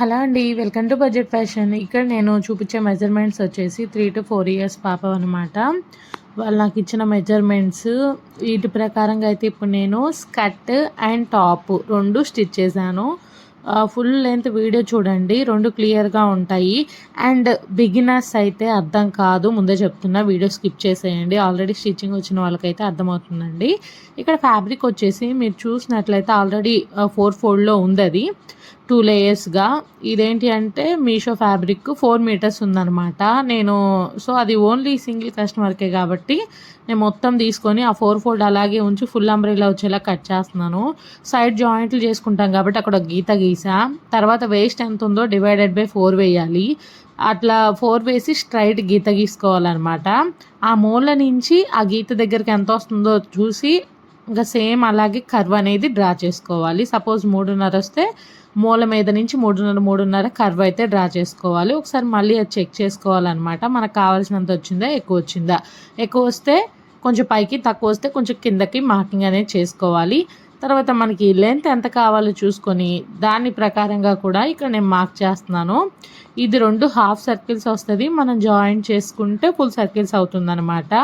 Hello అండి welcome to budget fashion. ఇక్కడ నేను చూపించే మెజర్మెంట్స్ వచ్చేసి త్రీ టు ఫోర్ ఇయర్స్ పాప అనమాట వాళ్ళు నాకు ఇచ్చిన మెజర్మెంట్స్ వీటి ప్రకారంగా అయితే ఇప్పుడు నేను స్కర్ట్ అండ్ టాప్ రెండు స్టిచ్ చేశాను. ఫుల్ లెంత్ వీడియో చూడండి రెండు క్లియర్గా ఉంటాయి. అండ్ బిగినర్స్ అయితే అర్థం కాదు ముందే చెప్తున్నా వీడియో స్కిప్ చేసేయండి. ఆల్రెడీ స్టిచ్చింగ్ వచ్చిన వాళ్ళకైతే అర్థమవుతుందండి. ఇక్కడ ఫ్యాబ్రిక్ వచ్చేసి మీరు చూసినట్లయితే ఆల్రెడీ ఫోర్ ఫోల్డ్లో ఉంది అది. టూ లేయర్స్గా ఇదేంటి అంటే మీషో ఫ్యాబ్రిక్ ఫోర్ మీటర్స్ ఉందనమాట నేను సో అది ఓన్లీ సింగిల్ కస్టమర్కే కాబట్టి నేను మొత్తం తీసుకొని ఆ ఫోర్ ఫోల్డ్ అలాగే ఉంచి ఫుల్ అంబ్రెలా వచ్చేలా కట్ చేస్తున్నాను. సైడ్ జాయింట్లు చేసుకుంటాం కాబట్టి అక్కడ గీత గీసా. తర్వాత వేస్ట్ ఎంత ఉందో డివైడెడ్ బై ఫోర్ వేయాలి. అట్లా ఫోర్ వేసి స్ట్రైట్ గీత గీసుకోవాలన్నమాట. ఆ మూల నుంచి ఆ గీత దగ్గరికి ఎంత వస్తుందో చూసి ఇంకా సేమ్ అలాగే కర్వ్ అనేది డ్రా చేసుకోవాలి. సపోజ్ మూడున్నర వస్తే మూల మీద నుంచి మూడున్నర మూడున్నర కర్వ్ అయితే డ్రా చేసుకోవాలి. ఒకసారి మళ్ళీ అది చెక్ చేసుకోవాలన్నమాట. మనకు కావాల్సినంత వచ్చిందా ఎక్కువ వచ్చిందా? ఎక్కువ వస్తే కొంచెం పైకి తక్కువ వస్తే కొంచెం కిందకి మార్కింగ్ అనేది చేసుకోవాలి. తర్వాత మనకి లెంత్ ఎంత కావాలో చూసుకొని దాని ప్రకారంగా కూడా ఇక్కడ నేను మార్క్ చేస్తున్నాను. ఇది రెండు హాఫ్ సర్కిల్స్ వస్తుంది. మనం జాయిన్ చేసుకుంటే ఫుల్ సర్కిల్స్ అవుతుందన్నమాట.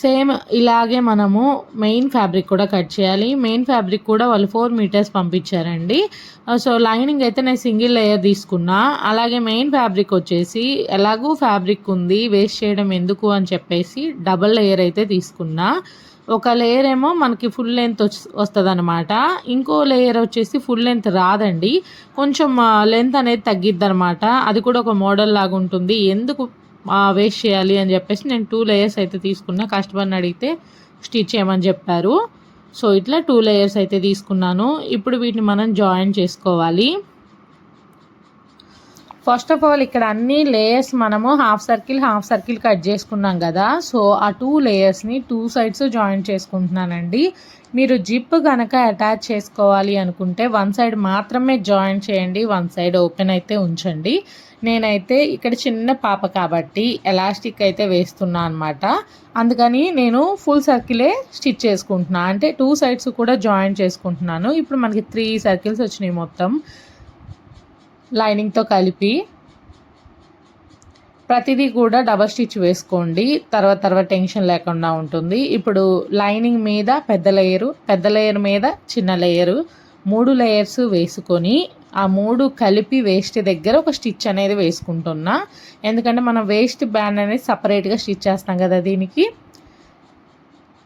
సేమ్ ఇలాగే మనము మెయిన్ ఫ్యాబ్రిక్ కూడా కట్ చేయాలి. మెయిన్ ఫ్యాబ్రిక్ కూడా వాళ్ళు ఫోర్ మీటర్స్ పంపించారండి. సో లైనింగ్ అయితే నేను సింగిల్ లేయర్ తీసుకున్నా. అలాగే మెయిన్ ఫ్యాబ్రిక్ వచ్చేసి ఎలాగూ ఫ్యాబ్రిక్ ఉంది వేస్ట్ చేయడం ఎందుకు అని చెప్పేసి డబల్ లేయర్ అయితే తీసుకున్నా. ఒక లేయర్ ఏమో మనకి ఫుల్ లెంత్ వస్తుంది అనమాట ఇంకో లేయర్ వచ్చేసి ఫుల్ లెంత్ రాదండి. కొంచెం లెంత్ అనేది తగ్గిద్ది అనమాట అది కూడా ఒక మోడల్ లాగా ఉంటుంది ఎందుకు వేస్ట్ చేయాలి అని చెప్పేసి నేను టూ లేయర్స్ అయితే తీసుకున్నా. కస్టమర్ని అడిగితే స్టిచ్ చేయమని చెప్పారు. సో ఇట్లా టూ లేయర్స్ అయితే తీసుకున్నాను. ఇప్పుడు వీటిని మనం జాయిన్ చేసుకోవాలి. ఫస్ట్ ఆఫ్ ఆల్ ఇక్కడ అన్ని లేయర్స్ మనము half circle half circle cut చేసుకున్నాం కదా. సో ఆ టూ లేయర్స్ని టూ సైడ్స్ జాయిన్ చేసుకుంటున్నానండి. మీరు జిప్ కనుక అటాచ్ చేసుకోవాలి అనుకుంటే వన్ సైడ్ మాత్రమే జాయిన్ చేయండి. వన్ సైడ్ ఓపెన్ అయితే ఉంచండి. నేనైతే ఇక్కడ చిన్న పాప కాబట్టి ఎలాస్టిక్ అయితే వేస్తున్నా అనమాట అందుకని నేను ఫుల్ సర్కిలే స్టిచ్ చేసుకుంటున్నా. అంటే టూ సైడ్స్ కూడా జాయిన్ చేసుకుంటున్నాను. ఇప్పుడు మనకి త్రీ సర్కిల్స్ వచ్చినాయి మొత్తం. లైనింగ్తో కలిపి. ప్రతిదీ కూడా డబల్ స్టిచ్ వేసుకోండి. తర్వాత తర్వాత టెన్షన్ లేకుండా ఉంటుంది. ఇప్పుడు లైనింగ్ మీద పెద్ద లేయరు పెద్ద లేయర్ మీద చిన్న లేయరు మూడు లేయర్స్ వేసుకొని ఆ మూడు కలిపి వేస్ట్ దగ్గర ఒక స్టిచ్ అనేది వేసుకుంటున్నా. ఎందుకంటే మనం వేస్ట్ బ్యాండ్ అనేది సపరేట్గా స్టిచ్ చేస్తాం కదా దీనికి.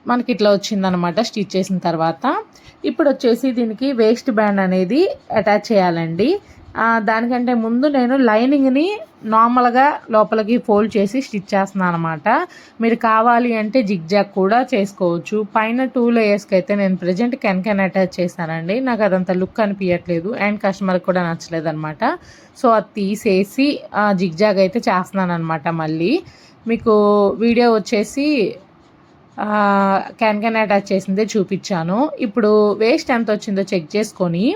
మనకి ఇట్లా వచ్చిందనమాట స్టిచ్ చేసిన తర్వాత. ఇప్పుడు వచ్చేసి దీనికి వేస్ట్ బ్యాండ్ అనేది అటాచ్ చేయాలండి. దానికంటే ముందు నేను లైనింగ్ని నార్మల్గా లోపలికి ఫోల్డ్ చేసి స్టిచ్ చేస్తున్నాను అనమాట మీరు కావాలి అంటే జిగ్జాగ్ కూడా చేసుకోవచ్చు. పైన టూ లేయర్స్కి అయితే నేను ప్రజెంట్ కెన్కెన్ అటాచ్ చేశానండి. నాకు అదంత లుక్ అనిపించట్లేదు అండ్ కస్టమర్కి కూడా నచ్చలేదు అనమాట సో అది తీసేసి జిగ్జాగ్ అయితే చేస్తున్నాను అనమాట మళ్ళీ. మీకు వీడియో వచ్చేసి క్యాన్ క్యాన్ అటాచ్ చేసిందే చూపించాను. ఇప్పుడు వేస్ట్ ఎంత వచ్చిందో చెక్ చేసుకొని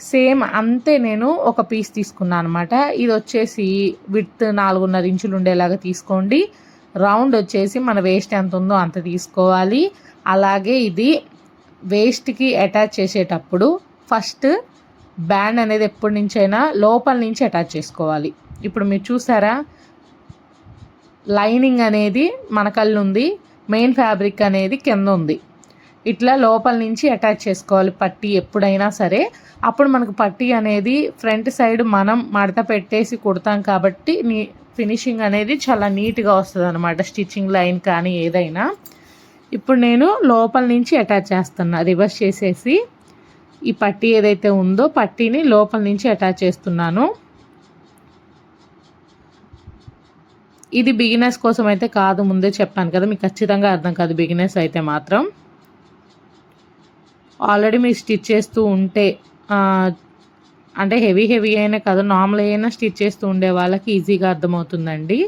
సేమ్ అంతే నేను ఒక పీస్ తీసుకున్నాను అనమాట ఇది వచ్చేసి విత్ నాలుగున్నర ఇంచులు ఉండేలాగా తీసుకోండి. రౌండ్ వచ్చేసి మన వేస్ట్ ఎంత ఉందో అంత తీసుకోవాలి. అలాగే ఇది వేస్ట్కి అటాచ్ చేసేటప్పుడు ఫస్ట్ బ్యాండ్ అనేది ఎప్పటి నుంచైనా లోపల నుంచి అటాచ్ చేసుకోవాలి. ఇప్పుడు మీరు చూసారా? లైనింగ్ అనేది మన కళ్ళు ఉంది మెయిన్ ఫ్యాబ్రిక్ అనేది కింద ఉంది. ఇట్లా లోపల నుంచి అటాచ్ చేసుకోవాలి పట్టీ ఎప్పుడైనా సరే. అప్పుడు మనకు పట్టీ అనేది ఫ్రంట్ సైడ్ మనం మడత పెట్టేసి కుడతాం కాబట్టి నీ ఫినిషింగ్ అనేది చాలా నీట్గా వస్తుంది అనమాట స్టిచ్చింగ్ లైన్ కానీ ఏదైనా. ఇప్పుడు నేను లోపల నుంచి అటాచ్ చేస్తున్నా రివర్స్ చేసేసి. ఈ పట్టీ ఏదైతే ఉందో పట్టీని లోపల నుంచి అటాచ్ చేస్తున్నాను. ఇది బిగినర్స్ కోసం అయితే కాదు ముందే చెప్పాను కదా మీకు ఖచ్చితంగా అర్థం కాదు బిగినర్స్ అయితే మాత్రం. ఆల్రెడీ మీరు స్టిచ్ చేస్తూ ఉంటే అంటే హెవీ హెవీ అయినా కదా నార్మల్ అయినా స్టిచ్ చేస్తూ ఉండే వాళ్ళకి ఈజీగా అర్థమవుతుందండి.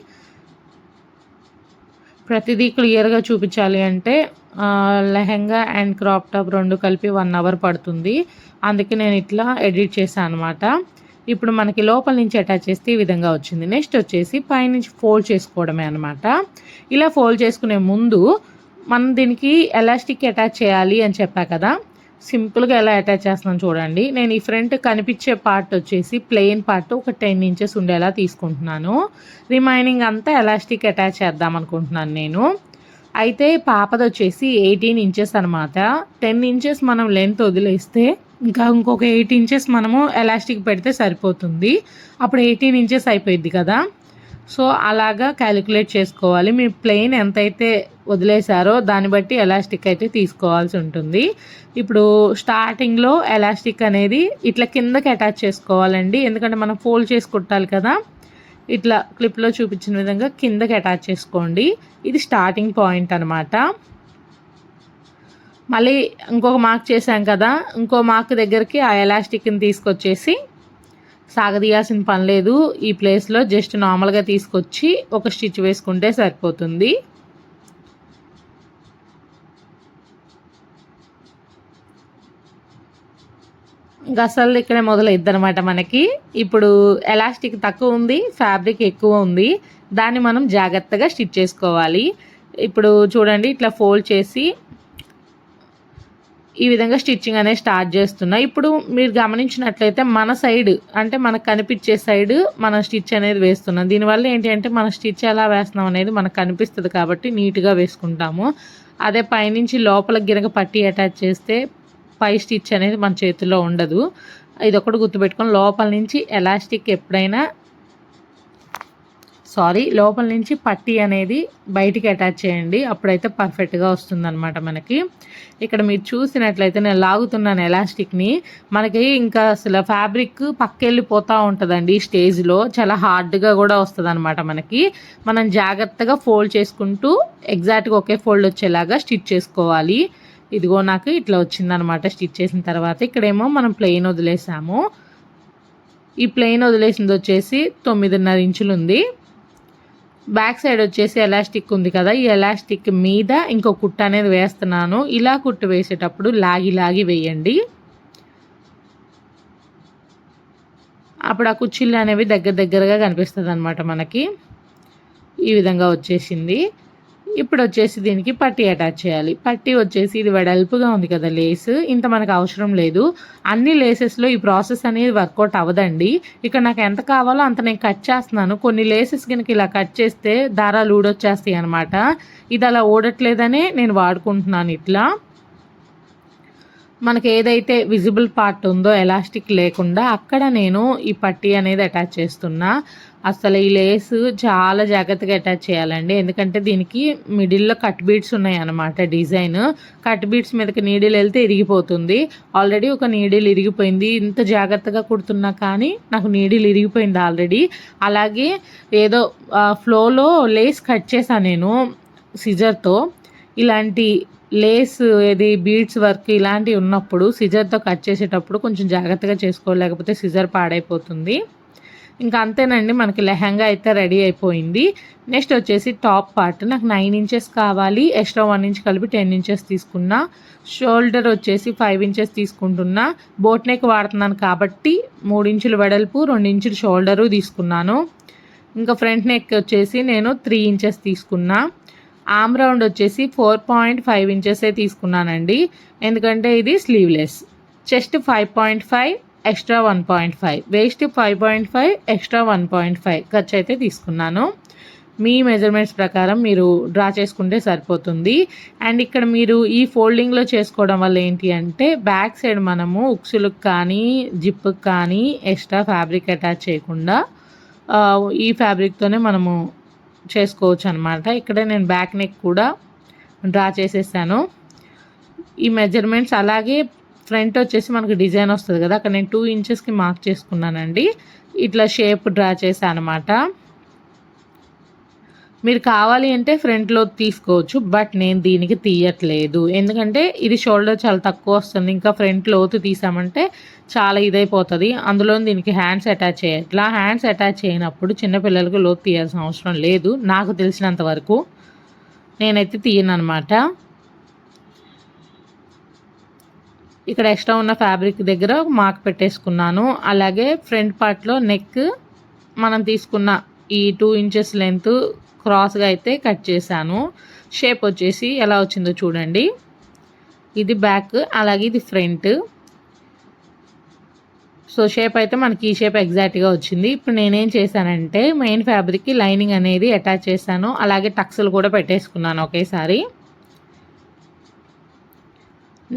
ప్రతిదీ క్లియర్గా చూపించాలి అంటే లెహెంగా అండ్ క్రాప్ టాప్ రెండు కలిపి వన్ అవర్ పడుతుంది. అందుకే నేను ఇట్లా ఎడిట్ చేశాను అనమాట ఇప్పుడు మనకి లోపల నుంచి అటాచ్ చేస్తే ఈ విధంగా వచ్చింది. నెక్స్ట్ వచ్చేసి పైనుంచి ఫోల్డ్ చేసుకోవడమే అనమాట ఇలా ఫోల్డ్ చేసుకునే ముందు మనం దీనికి ఎలాస్టిక్ అటాచ్ చేయాలి అని చెప్పా కదా సింపుల్గా ఎలా అటాచ్ చేస్తున్నాను చూడండి. నేను ఈ ఫ్రంట్ కనిపించే పార్ట్ వచ్చేసి ప్లెయిన్ పార్ట్ ఒక టెన్ ఇంచెస్ ఉండేలా తీసుకుంటున్నాను. రిమైనింగ్ అంతా ఎలాస్టిక్ అటాచ్ చేద్దాం అనుకుంటున్నాను నేను. అయితే పాపది వచ్చేసి ఎయిటీన్ ఇంచెస్ అనమాట టెన్ ఇంచెస్ మనం లెంత్ వదిలేస్తే ఇంకా ఇంకొక ఎయిట్ ఇంచెస్ మనము ఎలాస్టిక్ పెడితే సరిపోతుంది. అప్పుడు ఎయిటీన్ ఇంచెస్ అయిపోయింది కదా. సో అలాగా క్యాలిక్యులేట్ చేసుకోవాలి. మీ ప్లెయిన్ ఎంతైతే వదిలేశారో దాన్ని బట్టి ఎలాస్టిక్ అయితే తీసుకోవాల్సి ఉంటుంది. ఇప్పుడు స్టార్టింగ్లో ఎలాస్టిక్ అనేది ఇట్లా కిందకి అటాచ్ చేసుకోవాలండి. ఎందుకంటే మనం ఫోల్డ్ చేసి కుట్టాలి కదా. ఇట్లా క్లిప్లో చూపించిన విధంగా కిందకి అటాచ్ చేసుకోండి. ఇది స్టార్టింగ్ పాయింట్ అనమాట మళ్ళీ ఇంకొక మార్క్ చేశాం కదా. ఇంకో మార్క్ దగ్గరికి ఆ ఎలాస్టిక్ని తీసుకొచ్చేసి సాగదీయాల్సిన పని లేదు. ఈ ప్లేస్లో జస్ట్ నార్మల్గా తీసుకొచ్చి ఒక స్టిచ్ వేసుకుంటే సరిపోతుంది. గసలు ఇక్కడే మొదలైద్దనమాట మనకి. ఇప్పుడు ఎలాస్టిక్ తక్కువ ఉంది ఫ్యాబ్రిక్ ఎక్కువ ఉంది. దాన్ని మనం జాగ్రత్తగా స్టిచ్ చేసుకోవాలి. ఇప్పుడు చూడండి ఇట్లా ఫోల్డ్ చేసి ఈ విధంగా స్టిచ్చింగ్ అనేది స్టార్ట్ చేస్తున్నా. ఇప్పుడు మీరు గమనించినట్లయితే మన సైడ్ అంటే మనకు కనిపించే సైడ్ మన స్టిచ్ అనేది వేస్తున్నాం. దీనివల్ల ఏంటి అంటే మన స్టిచ్ ఎలా వేస్తున్నాం అనేది మనకు కనిపిస్తుంది కాబట్టి నీట్గా వేసుకుంటాము. అదే పైనుంచి లోపల గినక పట్టి అటాచ్ చేస్తే పై స్టిచ్ అనేది మన చేతిలో ఉండదు. ఇది ఒకటి గుర్తుపెట్టుకొని లోపల నుంచి ఎలాస్టిక్ ఎప్పుడైనా సారీ లోపల నుంచి పట్టీ అనేది బయటికి అటాచ్ చేయండి. అప్పుడైతే పర్ఫెక్ట్గా వస్తుందన్నమాట మనకి. ఇక్కడ మీరు చూసినట్లయితే నేను లాగుతున్నాను ఎలాస్టిక్ని మనకి ఇంకా అసలు ఫ్యాబ్రిక్ పక్కెళ్ళిపోతూ ఉంటుందండి ఈ స్టేజ్లో చాలా హార్డ్గా కూడా వస్తుంది అనమాట మనకి. మనం జాగ్రత్తగా ఫోల్డ్ చేసుకుంటూ ఎగ్జాక్ట్గా ఒకే ఫోల్డ్ వచ్చేలాగా స్టిచ్ చేసుకోవాలి. ఇదిగో నాకు ఇట్లా వచ్చిందనమాట స్టిచ్ చేసిన తర్వాత. ఇక్కడేమో మనం ప్లెయిన్ వదిలేసాము. ఈ ప్లెయిన్ వదిలేసింది వచ్చేసి తొమ్మిదిన్నర ఇంచులు ఉంది. బ్యాక్ సైడ్ వచ్చేసి ఎలాస్టిక్ ఉంది కదా ఈ ఎలాస్టిక్ మీద ఇంకో కుట్ట అనేది వేస్తున్నాను. ఇలా కుట్టు వేసేటప్పుడు లాగి లాగి వేయండి. అప్పుడు ఆ కుర్చీలు అనేవి దగ్గర దగ్గరగా కనిపిస్తుంది అనమాట మనకి. ఈ విధంగా వచ్చేసింది. ఇప్పుడు వచ్చేసి దీనికి పట్టీ అటాచ్ చేయాలి. పట్టీ వచ్చేసి ఇది వెడల్పుగా ఉంది కదా లేస్ ఇంత మనకు అవసరం లేదు. అన్ని లేసెస్లో ఈ ప్రాసెస్ అనేది వర్కౌట్ అవ్వదండి. ఇక్కడ నాకు ఎంత కావాలో అంత నేను కట్ చేస్తున్నాను. కొన్ని లేసెస్ కనుక ఇలా కట్ చేస్తే దారాలు ఊడొచ్చేస్తాయి అనమాట ఇది అలా ఊడట్లేదనే నేను వాడుకుంటున్నాను ఇట్లా. మనకి ఏదైతే విజిబుల్ పార్ట్ ఉందో ఎలాస్టిక్ లేకుండా అక్కడ నేను ఈ పట్టీ అనేది అటాచ్ చేస్తున్నా. అసలు ఈ లేస్ చాలా జాగ్రత్తగా అటాచ్ చేయాలండి. ఎందుకంటే దీనికి మిడిల్లో కట్ బీడ్స్ ఉన్నాయి అన్నమాట డిజైన్. కట్ బీడ్స్ మీదకి నీడిల్ వెళ్తే ఇరిగిపోతుంది. ఆల్రెడీ ఒక నీడిల్ ఇరిగిపోయింది. ఇంత జాగ్రత్తగా కుడుతున్నా కానీ నాకు నీడిల్ ఇరిగిపోయింది ఆల్రెడీ అలాగే ఏదో ఫ్లోలో లేస్ కట్ చేశాను నేను సిజర్తో ఇలాంటి లేస్ ఏది బీడ్స్ వర్క్ ఇలాంటివి ఉన్నప్పుడు సిజర్తో కట్ చేసేటప్పుడు కొంచెం జాగ్రత్తగా చేసుకోలేకపోతే సిజర్ పాడైపోతుంది. ఇంకా అంతేనండి మనకి లెహంగా అయితే రెడీ అయిపోయింది. నెక్స్ట్ వచ్చేసి టాప్ పార్ట్. నాకు నైన్ ఇంచెస్ కావాలి ఎక్స్ట్రా వన్ ఇంచ్ కలిపి టెన్ ఇంచెస్ తీసుకున్నా. షోల్డర్ వచ్చేసి ఫైవ్ ఇంచెస్ తీసుకుంటున్నా. బోట్ నెక్ వాడుతున్నాను కాబట్టి మూడు ఇంచులు వెడల్పు రెండు ఇంచులు షోల్డరు తీసుకున్నాను. ఇంకా ఫ్రంట్ నెక్ వచ్చేసి నేను త్రీ ఇంచెస్ తీసుకున్నా. ఆమ్ రౌండ్ వచ్చేసి ఫోర్ పాయింట్ ఫైవ్ ఇంచెసే తీసుకున్నానండి. ఎందుకంటే ఇది sleeveless. Chest five point five extra one point five. Waist five point five extra one point five. ఖర్చు అయితే తీసుకున్నాను. మీ మెజర్మెంట్స్ ప్రకారం మీరు డ్రా చేసుకుంటే సరిపోతుంది. అండ్ ఇక్కడ మీరు ఈ ఫోల్డింగ్లో చేసుకోవడం వల్ల ఏంటి అంటే బ్యాక్ సైడ్ మనము ఉక్సులకు కానీ జిప్పుకి కానీ ఎక్స్ట్రా ఫ్యాబ్రిక్ అటాచ్ చేయకుండా ఈ ఫ్యాబ్రిక్తోనే మనము చేసుకోవచ్చు అనమాట ఇక్కడే నేను బ్యాక్ నెక్ కూడా డ్రా చేసేసాను. ఈ మెజర్మెంట్స్ అలాగే ఫ్రంట్ వచ్చేసి మనకు డిజైన్ వస్తుంది కదా అక్కడ నేను టూ ఇంచెస్కి మార్క్ చేసుకున్నానండి. ఇట్లా షేప్ డ్రా చేశాను అనమాట మీరు కావాలి అంటే ఫ్రంట్లో తీసుకోవచ్చు బట్ నేను దీనికి తీయట్లేదు. ఎందుకంటే ఇది షోల్డర్ చాలా తక్కువ వస్తుంది ఇంకా ఫ్రంట్ లోతు తీసామంటే చాలా ఇదైపోతుంది. అందులో దీనికి హ్యాండ్స్ అటాచ్ చేయట్లా హ్యాండ్స్ అటాచ్ చేయనప్పుడు చిన్నపిల్లలకు లోతు తీయాల్సిన అవసరం లేదు నాకు తెలిసినంత వరకు. నేనైతే తీయను అనమాట ఇక్కడ ఎక్స్ట్రా ఉన్న ఫ్యాబ్రిక్ దగ్గర మార్క్ పెట్టేసుకున్నాను. అలాగే ఫ్రంట్ పార్ట్లో నెక్ మనం తీసుకున్న ఈ టూ ఇంచెస్ లెంత్ క్రాస్గా అయితే కట్ చేశాను. షేప్ వచ్చేసి ఎలా వచ్చిందో చూడండి. ఇది బ్యాక్ అలాగే ఇది ఫ్రంట్ సో షేప్ అయితే మనకి ఈ షేప్ ఎగ్జాక్ట్గా వచ్చింది. ఇప్పుడు నేనేం చేశానంటే మెయిన్ ఫ్యాబ్రిక్కి లైనింగ్ అనేది అటాచ్ చేశాను. అలాగే టక్స్లు కూడా పెట్టేసుకున్నాను ఒకేసారి.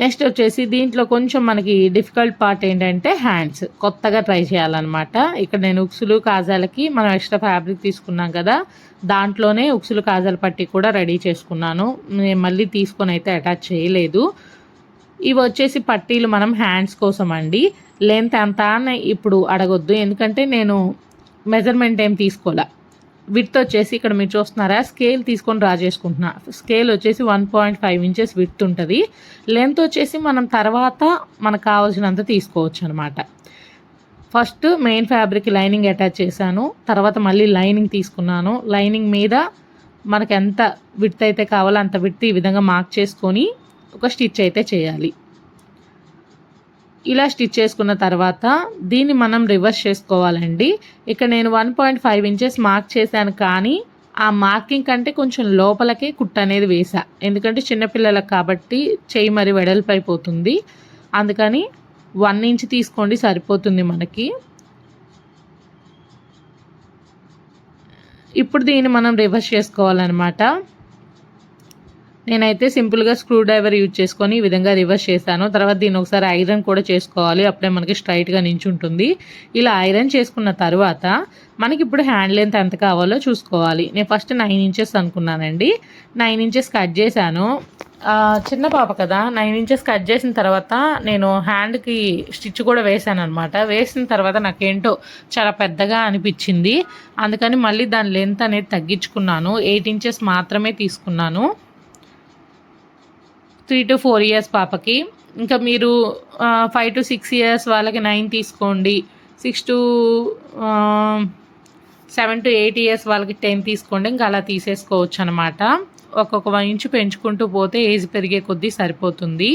నెక్స్ట్ వచ్చేసి దీంట్లో కొంచెం మనకి డిఫికల్ట్ పార్ట్ ఏంటంటే హ్యాండ్స్ కొత్తగా ట్రై చేయాలన్నమాట. ఇక్కడ నేను ఉక్సులు కాజాలకి మనం ఎక్స్ట్రా ఫ్యాబ్రిక్ తీసుకున్నాం కదా దాంట్లోనే ఉక్సులు కాజాల పట్టి కూడా రెడీ చేసుకున్నాను. నేను మళ్ళీ తీసుకొని అయితే అటాచ్ చేయలేదు. ఇవి వచ్చేసి పట్టీలు మనం హ్యాండ్స్ కోసం అండి. లెంత్ ఎంత అని ఇప్పుడు అడగొద్దు. ఎందుకంటే నేను మెజర్మెంట్ ఏం తీసుకోలే. విత్ వచ్చేసి ఇక్కడ మీరు చూస్తున్నారా స్కేల్ తీసుకొని డ్రా చేసుకుంటున్నా స్కేల్ వచ్చేసి one point five inches width ఉంటుంది. లెంత్ వచ్చేసి మనం తర్వాత మనకు కావాల్సినంత తీసుకోవచ్చు అనమాట first main fabric lining attach చేశాను. తర్వాత మళ్ళీ లైనింగ్ తీసుకున్నాను. లైనింగ్ మీద మనకు ఎంత విత్ అయితే కావాలో అంత విత్ ఈ విధంగా మార్క్ చేసుకొని ఒక స్టిచ్ అయితే చేయాలి. ఇలా స్టిచ్ చేసుకున్న తర్వాత దీన్ని మనం రివర్స్ చేసుకోవాలండి. ఇక్కడ నేను one point five inches mark చేశాను కానీ ఆ మార్కింగ్ కంటే కొంచెం లోపలకే కుట్ట అనేది వేసా ఎందుకంటే చిన్నపిల్లలకు కాబట్టి చేయి మరి వెడల్పు అయిపోతుంది అందుకని వన్ ఇంచ్ తీసుకోండి సరిపోతుంది మనకి. ఇప్పుడు దీన్ని మనం రివర్స్ చేసుకోవాలన్నమాట. నేనైతే సింపుల్గా స్క్రూ డ్రైవర్ యూజ్ చేసుకొని ఈ విధంగా రివర్స్ చేశాను. తర్వాత దీన్ని ఒకసారి ఐరన్ కూడా చేసుకోవాలి. అప్పుడే మనకి స్ట్రైట్గా నించుంటుంది. ఇలా ఐరన్ చేసుకున్న తర్వాత మనకి ఇప్పుడు హ్యాండ్ లెంత్ ఎంత కావాలో చూసుకోవాలి. నేను ఫస్ట్ నైన్ ఇంచెస్ అనుకున్నానండి. నైన్ ఇంచెస్ కట్ చేశాను. చిన్న పాప కదా నైన్ ఇంచెస్ కట్ చేసిన తర్వాత నేను హ్యాండ్కి స్టిచ్ కూడా వేసాను అనమాట వేసిన తర్వాత నాకేంటో చాలా పెద్దగా అనిపించింది. అందుకని మళ్ళీ దాని లెంత్ అనేది తగ్గించుకున్నాను. ఎయిట్ ఇంచెస్ మాత్రమే తీసుకున్నాను. త్రీ టు ఫోర్ ఇయర్స్ పాపకి. ఇంకా మీరు ఫైవ్ టు సిక్స్ ఇయర్స్ వాళ్ళకి నైన్ తీసుకోండి. Six to seven to eight years వాళ్ళకి టెన్ తీసుకోండి. ఇంకా అలా తీసేసుకోవచ్చు అనమాట ఒక్కొక్క వన్ ఇంచు పెంచుకుంటూ పోతే ఏజ్ పెరిగే కొద్దీ సరిపోతుంది.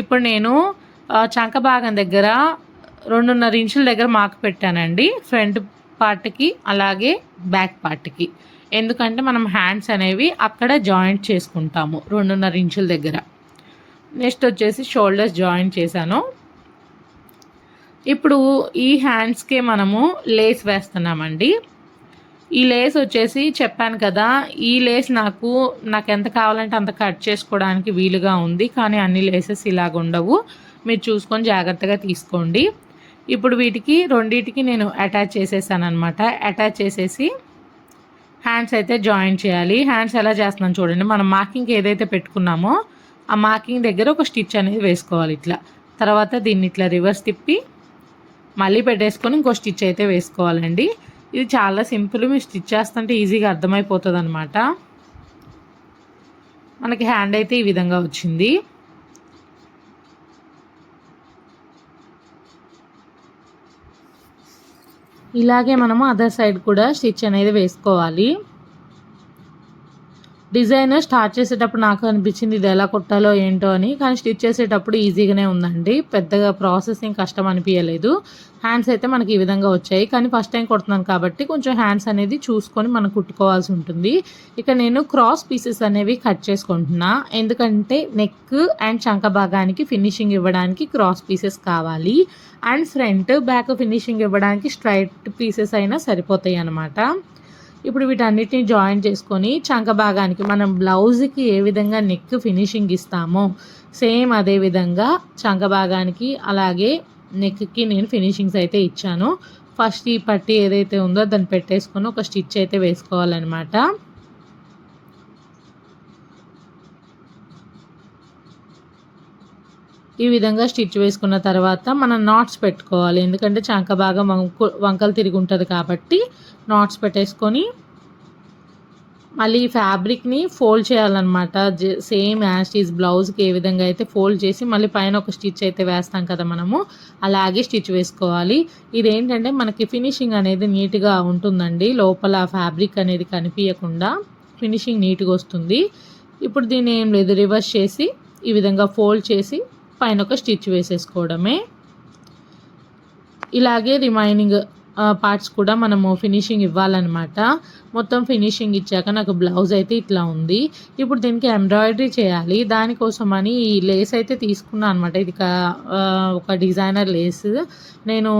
ఇప్పుడు నేను చంక భాగం దగ్గర రెండున్నర ఇంచుల దగ్గర మాకు పెట్టానండి. ఫ్రంట్ పార్ట్కి అలాగే బ్యాక్ పార్ట్కి. ఎందుకంటే మనం హ్యాండ్స్ అనేవి అక్కడ జాయింట్ చేసుకుంటాము రెండున్నర ఇంచుల దగ్గర. నెక్స్ట్ వచ్చేసి షోల్డర్స్ జాయిన్ చేశాను. ఇప్పుడు ఈ హ్యాండ్స్కే మనము లేస్ వేస్తున్నామండి. ఈ లేస్ వచ్చేసి చెప్పాను కదా ఈ లేస్ నాకు నాకు ఎంత కావాలంటే అంత కట్ చేసుకోవడానికి వీలుగా ఉంది కానీ అన్ని లేసెస్ ఇలాగ ఉండవు. మీరు చూసుకొని జాగ్రత్తగా తీసుకోండి. ఇప్పుడు వీటికి రెండింటికి నేను అటాచ్ చేసేసాను అనమాట అటాచ్ చేసేసి హ్యాండ్స్ అయితే జాయిన్ చేయాలి. హ్యాండ్స్ ఎలా చేస్తున్నాను చూడండి. మనం మార్కింగ్ ఏదైతే పెట్టుకున్నామో ఆ మార్కింగ్ దగ్గర ఒక స్టిచ్ అనేది వేసుకోవాలి ఇట్లా. తర్వాత దీన్ని ఇట్లా రివర్స్ తిప్పి మళ్ళీ పెట్టేసుకొని ఇంకో స్టిచ్ అయితే వేసుకోవాలండి. ఇది చాలా సింపుల్ మీరు స్టిచ్ చేస్తుంటే ఈజీగా అర్థమైపోతుంది అనమాట మనకి హ్యాండ్ అయితే ఈ విధంగా వచ్చింది. ఇలాగే మనము అదర్ సైడ్ కూడా స్టిచ్ అనేది వేసుకోవాలి. డిజైన్ స్టార్ట్ చేసేటప్పుడు నాకు అనిపించింది ఇది ఎలా కుట్టాలో ఏంటో అని. కానీ స్టిచ్ చేసేటప్పుడు ఈజీగానే ఉందండి. పెద్దగా ప్రాసెసింగ్ కష్టం అనిపించలేదు. హ్యాండ్స్ అయితే మనకి ఈ విధంగా వచ్చాయి. కానీ ఫస్ట్ టైం కొడుతున్నాను కాబట్టి కొంచెం హ్యాండ్స్ అనేది చూసుకొని మనం కుట్టుకోవాల్సి ఉంటుంది. ఇక నేను క్రాస్ పీసెస్ అనేవి కట్ చేసుకుంటున్నా. ఎందుకంటే నెక్ అండ్ చంక భాగానికి ఫినిషింగ్ ఇవ్వడానికి క్రాస్ పీసెస్ కావాలి. అండ్ ఫ్రంట్ బ్యాక్ ఫినిషింగ్ ఇవ్వడానికి స్ట్రైట్ పీసెస్ అయినా సరిపోతాయి అన్నమాట. ఇప్పుడు వీటన్నిటిని జాయిన్ చేసుకొని చంక భాగానికి మనం బ్లౌజ్కి ఏ విధంగా నెక్ ఫినిషింగ్ ఇస్తామో సేమ్ అదే విధంగా చంక భాగానికి అలాగే నెక్కి నేను ఫినిషింగ్స్ అయితే ఇచ్చాను. ఫస్ట్ ఈ పట్టి ఏదైతే ఉందో దాన్ని పెట్టేసుకొని ఒక స్టిచ్ అయితే వేసుకోవాలన్నమాట. ఈ విధంగా స్టిచ్ వేసుకున్న తర్వాత మనం నాట్స్ పెట్టుకోవాలి. ఎందుకంటే చంక బాగా వంకు వంకలు తిరిగి ఉంటుంది కాబట్టి నాట్స్ పెట్టేసుకొని మళ్ళీ ఈ ఫ్యాబ్రిక్ని ఫోల్డ్ చేయాలన్నమాట. సేమ్ యాస్టీస్ బ్లౌజ్కి ఏ విధంగా అయితే ఫోల్డ్ చేసి మళ్ళీ పైన ఒక స్టిచ్ అయితే వేస్తాం కదా మనము. అలాగే స్టిచ్ వేసుకోవాలి. ఇదేంటంటే మనకి ఫినిషింగ్ అనేది నీట్గా ఉంటుందండి. లోపల ఫ్యాబ్రిక్ అనేది కనిపించకుండా ఫినిషింగ్ నీట్గా వస్తుంది. ఇప్పుడు దీన్ని ఏం లేదు రివర్స్ చేసి ఈ విధంగా ఫోల్డ్ చేసి పైన ఒక స్టిచ్ వేసేసుకోవడమే. ఇలాగే రిమైనింగ్ పార్ట్స్ కూడా మనము ఫినిషింగ్ ఇవ్వాలన్నమాట. మొత్తం ఫినిషింగ్ ఇచ్చాక నాకు బ్లౌజ్ అయితే ఇట్లా ఉంది. ఇప్పుడు దీనికి ఎంబ్రాయిడరీ చేయాలి. దానికోసం అని ఈ లేస్ అయితే తీసుకున్నాను అనమాట ఇది ఒక డిజైనర్ లేస్. నేను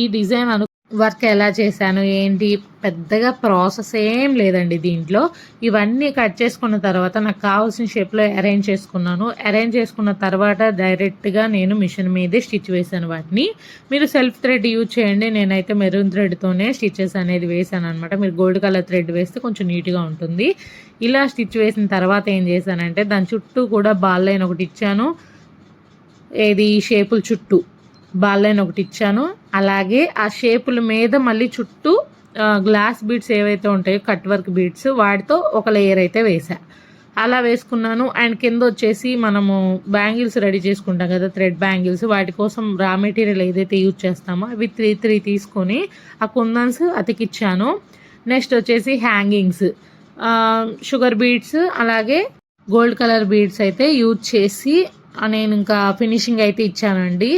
ఈ డిజైన్ అను వర్క్ ఎలా చేశాను ఏంటి? పెద్దగా ప్రాసెస్ ఏం లేదండి దీంట్లో. ఇవన్నీ కట్ చేసుకున్న తర్వాత నాకు కావాల్సిన షేప్లో అరేంజ్ చేసుకున్నాను. అరేంజ్ చేసుకున్న తర్వాత డైరెక్ట్గా నేను మిషన్ మీదే స్టిచ్ వేసాను వాటిని. మీరు సెల్ఫ్ థ్రెడ్ యూజ్ చేయండి. నేనైతే మెరూన్ థ్రెడ్తోనే స్టిచెస్ అనేది వేశాను అనమాట మీరు గోల్డ్ కలర్ థ్రెడ్ వేస్తే కొంచెం నీట్గా ఉంటుంది. ఇలా స్టిచ్ వేసిన తర్వాత ఏం చేశానంటే దాని చుట్టూ కూడా బాల్ లైన్ ఒకటి ఇచ్చాను. ఏది? షేపుల చుట్టూ. బాల్ ఒకటి ఇచ్చాను. అలాగే ఆ షేపుల మీద మళ్ళీ చుట్టూ గ్లాస్ బీడ్స్ ఏవైతే ఉంటాయో కట్ వర్క్ బీడ్స్ వాటితో ఒక లేయర్ అయితే వేసా అలా వేసుకున్నాను. అండ్ కింద వచ్చేసి మనము బ్యాంగిల్స్ రెడీ చేసుకుంటాం కదా థ్రెడ్ బ్యాంగిల్స్. వాటి కోసం రా మెటీరియల్ ఏదైతే యూజ్ చేస్తామో అవి త్రీ త్రీ తీసుకొని ఆ కుందన్స్ అతికిచ్చాను. నెక్స్ట్ వచ్చేసి హ్యాంగింగ్స్. షుగర్ బీడ్స్ అలాగే గోల్డ్ కలర్ బీడ్స్ అయితే యూజ్ చేసి నేను ఇంకా ఫినిషింగ్ అయితే ఇచ్చానండి.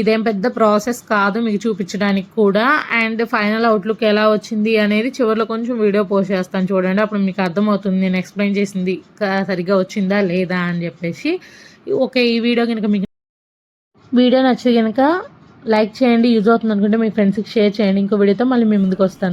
ఇదేం పెద్ద ప్రాసెస్ కాదు మీకు చూపించడానికి కూడా. అండ్ ఫైనల్ అవుట్లుక్ ఎలా వచ్చింది అనేది చివరిలో కొంచెం వీడియో పోస్ట్ చేస్తాను చూడండి. అప్పుడు మీకు అర్థమవుతుంది నేను ఎక్స్ప్లెయిన్ చేసింది సరిగ్గా వచ్చిందా లేదా అని చెప్పేసి. ఓకే ఈ వీడియో కనుక మీకు వీడియో నచ్చి కనుక లైక్ చేయండి. యూజ్ అవుతుంది అనుకుంటే మీ ఫ్రెండ్స్కి షేర్ చేయండి. ఇంకో వీడియోతో మళ్ళీ మీ ముందుకు వస్తాను.